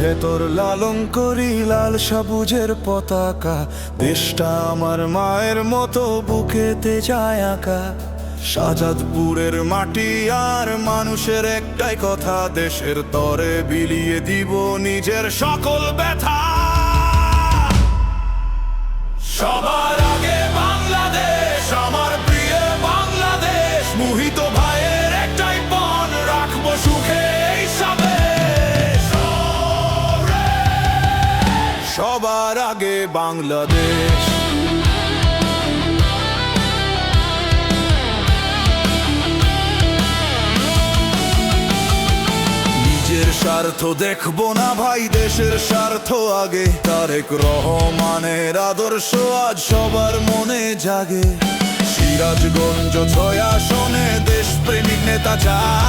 ভেতর লালন করি লাল সবুজের পতাকা। দেশটা আমার মায়ের মতো বুকেতে যায় আঁকা। শাহজাদপুরের মাটি আর মানুষের একটাই কথা, দেশের তরে বিলিয়ে দিব নিজের সকল ব্যথা। সবার আগে বাংলাদেশ, আমার প্রিয় বাংলাদেশ, মোহিত ভাইয়ের একটাই পণ, রাখব সুখে সবার আগে বাংলাদেশ। স্বার্থ দেখব না ভাই দেশের স্বার্থ আগে। তারেক রহমানের আদর্শ আজ সবার মনে জাগে। সিরাজগঞ্জ ছয় আসনে দেশপ্রেমিক নেতা চায়।